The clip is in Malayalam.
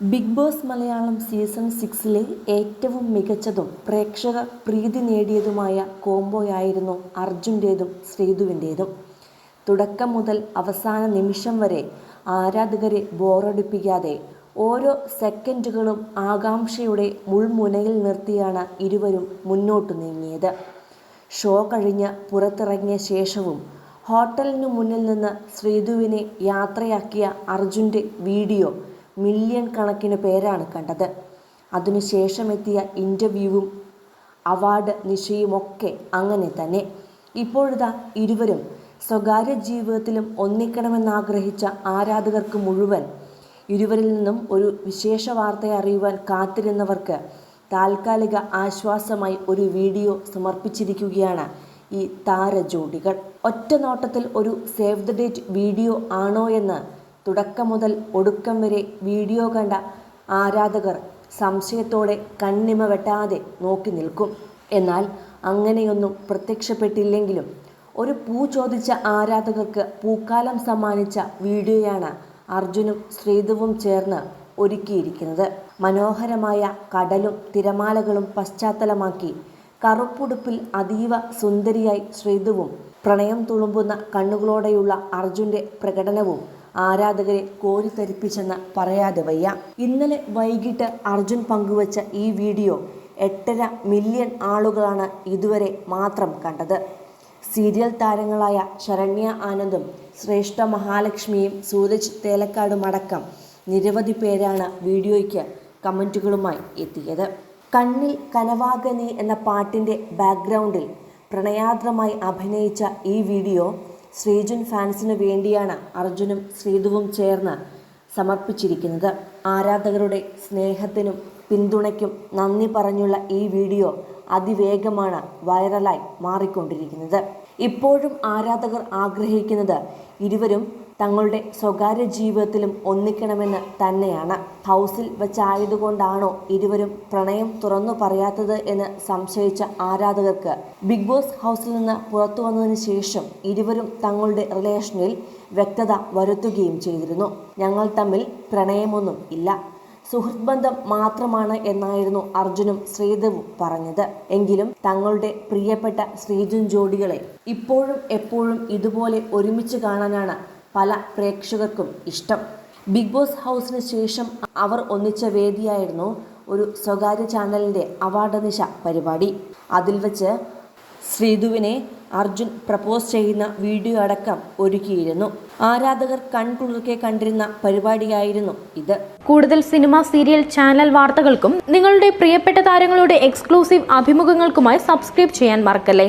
ബിഗ് ബോസ് മലയാളം സീസൺ സിക്സിലെ ഏറ്റവും മികച്ചതും പ്രേക്ഷക പ്രീതി നേടിയതുമായ കോംബോയായിരുന്നു അർജുന്റേതും ശ്രീധുവിന്റേതും. തുടക്കം മുതൽ അവസാന നിമിഷം വരെ ആരാധകരെ ബോറടിപ്പിക്കാതെ ഓരോ സെക്കൻഡുകളും ആകാംക്ഷയുടെ മുൾമുനയിൽ നിർത്തിയാണ് ഇരുവരും മുന്നോട്ട് നീങ്ങിയത്. ഷോ കഴിഞ്ഞ് പുറത്തിറങ്ങിയ ശേഷവും ഹോട്ടലിനു മുന്നിൽ നിന്ന് ശ്രീധുവിനെ യാത്രയാക്കിയ അർജുന്റെ വീഡിയോ മില്യൺ കണക്കിന് പേരാണ് കണ്ടത്. അതിനുശേഷമെത്തിയ ഇന്റർവ്യൂവും അവാർഡ് നിശയുമൊക്കെ അങ്ങനെ തന്നെ. ഇപ്പോഴിതാ ഇരുവരും സ്വകാര്യ ജീവിതത്തിലും ഒന്നിക്കണമെന്നാഗ്രഹിച്ച ആരാധകർക്ക് മുഴുവൻ ഇരുവരിൽ നിന്നും ഒരു വിശേഷ വാർത്തയെ അറിയുവാൻ കാത്തിരുന്നവർക്ക് താൽക്കാലിക ആശ്വാസമായി ഒരു വീഡിയോ സമർപ്പിച്ചിരിക്കുകയാണ് ഈ താരജോഡികൾ. ഒറ്റ നോട്ടത്തിൽ ഒരു സേവ് ദ ഡേറ്റ് വീഡിയോ ആണോ എന്ന് തുടക്കം മുതൽ ഒടുക്കം വരെ വീഡിയോ കണ്ട ആരാധകർ സംശയത്തോടെ കണ്ണിമ വെട്ടാതെ നോക്കി നിൽക്കും. എന്നാൽ അങ്ങനെയൊന്നും പ്രത്യക്ഷപ്പെട്ടില്ലെങ്കിലും ഒരു പൂ ചോദിച്ച ആരാധകർക്ക് പൂക്കാലം സമ്മാനിച്ച വീഡിയോയാണ് അർജുനും ശ്രീധുവും ചേർന്ന് ഒരുക്കിയിരിക്കുന്നത്. മനോഹരമായ കടലും തിരമാലകളും പശ്ചാത്തലമാക്കി കറുപ്പുടുപ്പിൽ അതീവ സുന്ദരിയായി ശ്രീധുവും പ്രണയം തുളുമ്പുന്ന കണ്ണുകളോടെയുള്ള അർജുന്റെ പ്രകടനവും ആരാധകരെ കോരിത്തരിപ്പിച്ചെന്ന് പറയാതെ വയ്യ. ഇന്നലെ വൈകിട്ട് അർജുൻ പങ്കുവച്ച ഈ വീഡിയോ എട്ടര മില്യൺ ആളുകളാണ് ഇതുവരെ മാത്രം കണ്ടത്. സീരിയൽ താരങ്ങളായ ശരണ്യ ആനന്ദും ശ്രേഷ്ഠ മഹാലക്ഷ്മിയും സൂരജ് തേലക്കാടും അടക്കം നിരവധി പേരാണ് വീഡിയോയ്ക്ക് കമന്റുകളുമായി എത്തിയത്. കണ്ണിൽ കനവാഗനി എന്ന പാട്ടിന്റെ ബാക്ക്ഗ്രൗണ്ടിൽ പ്രണയാദ്രമായി അഭിനയിച്ച ഈ വീഡിയോ ശ്രീജുൻ ഫാൻസിന് വേണ്ടിയാണ് അർജുനും ശ്രീധുവും ചേർന്ന് സമർപ്പിച്ചിരിക്കുന്നത്. ആരാധകരുടെ സ്നേഹത്തിനും പിന്തുണയ്ക്കും നന്ദി പറഞ്ഞുള്ള ഈ വീഡിയോ അതിവേഗമാണ് വൈറലായി മാറിക്കൊണ്ടിരിക്കുന്നത്. ഇപ്പോഴും ആരാധകർ ആഗ്രഹിക്കുന്നത് ഇരുവരും തങ്ങളുടെ സ്വകാര്യ ജീവിതത്തിലും ഒന്നിക്കണമെന്ന് തന്നെയാണ്. ഹൗസിൽ വെച്ചായതുകൊണ്ടാണോ ഇരുവരും പ്രണയം തുറന്നു പറയാത്തത് എന്ന് സംശയിച്ച ആരാധകർക്ക്. ബിഗ് ബോസ് ഹൗസിൽ നിന്ന് പുറത്തു വന്നതിന് ശേഷം ഇരുവരും തങ്ങളുടെ റിലേഷനിൽ വ്യക്തത വരുത്തുകയും ചെയ്തിരുന്നു. ഞങ്ങൾ തമ്മിൽ പ്രണയമൊന്നും ഇല്ല. സുഹൃത്ത് ബന്ധം മാത്രമാണ് എന്നായിരുന്നു അർജുനും ശ്രീധവും പറഞ്ഞത്. എങ്കിലും തങ്ങളുടെ പ്രിയപ്പെട്ട ശ്രീജുൻ ജോഡികളെ ഇപ്പോഴും എപ്പോഴും ഇതുപോലെ ഒരുമിച്ച് കാണാനാണ് പല പ്രേക്ഷകർക്കും ഇഷ്ടം. ബിഗ് ബോസ് ഹൗസിന് ശേഷം അവർ ഒന്നിച്ച വേദിയായിരുന്നു ഒരു സ്വകാര്യ ചാനലിന്റെ അവാർഡ് നിശ പരിപാടി. അതിൽ വെച്ച് ശ്രീധുവിനെ അർജുൻ പ്രപ്പോസ് ചെയ്യുന്ന വീഡിയോ അടക്കം ഒരുക്കിയിരുന്നു. ആരാധകർ കൺകുളിർക്കെ കണ്ടിരുന്ന പരിപാടിയായിരുന്നു ഇത്. കൂടുതൽ സിനിമ സീരിയൽ ചാനൽ വാർത്തകൾക്കും നിങ്ങളുടെ പ്രിയപ്പെട്ട താരങ്ങളുടെ എക്സ്ക്ലൂസീവ് അഭിമുഖങ്ങൾക്കുമായി സബ്സ്ക്രൈബ് ചെയ്യാൻ മറക്കല്ലേ?